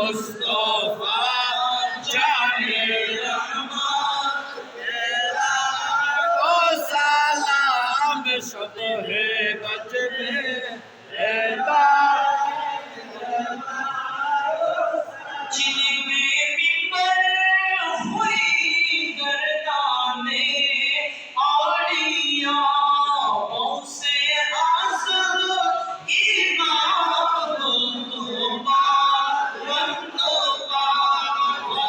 মুস্তফা জানে ও সালাম সব